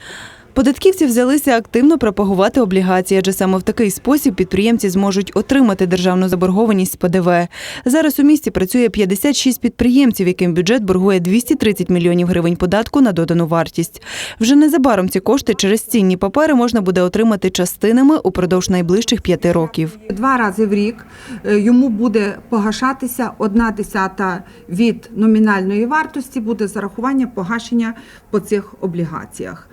you Податківці взялися активно пропагувати облігації, адже саме в такий спосіб підприємці зможуть отримати державну заборгованість з ПДВ. Зараз у місті працює 56 підприємців, яким бюджет боргує 230 мільйонів гривень податку на додану вартість. Вже незабаром ці кошти через цінні папери можна буде отримати частинами упродовж найближчих п'яти років. Два рази в рік е, йому буде погашатися одна десята від номінальної вартості, буде зарахування погашення по цих облігаціях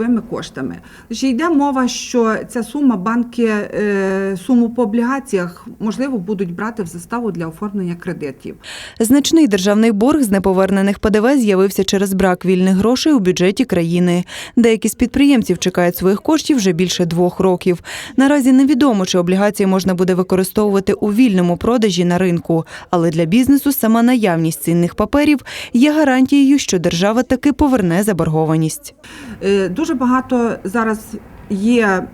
грошовими коштами. Ще йде мова, що ця сума банки е, суму по облігаціях можливо будуть брати в заставу для оформлення кредитів. Значний державний борг з неповернених ПДВ з'явився через брак вільних грошей у бюджеті країни. Деякі з підприємців чекають своїх коштів вже більше двох років. Наразі невідомо, чи облігації можна буде використовувати у вільному продажі на ринку, але для бізнесу сама наявність цінних паперів є гарантією, що держава таки поверне заборгованість. Е, Дуже багато зараз є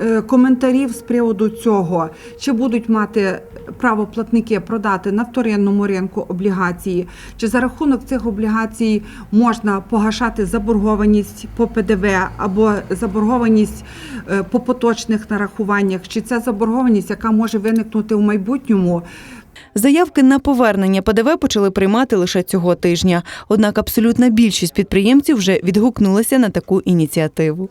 е, коментарів з приводу цього, чи будуть мати право платники продати на вторинному ринку облігації, чи за рахунок цих облігацій можна погашати заборгованість по ПДВ або заборгованість е, по поточних нарахуваннях, чи ця заборгованість, яка може виникнути в майбутньому. Заявки на повернення ПДВ почали приймати лише цього тижня. Однак абсолютна більшість підприємців вже відгукнулася на таку ініціативу.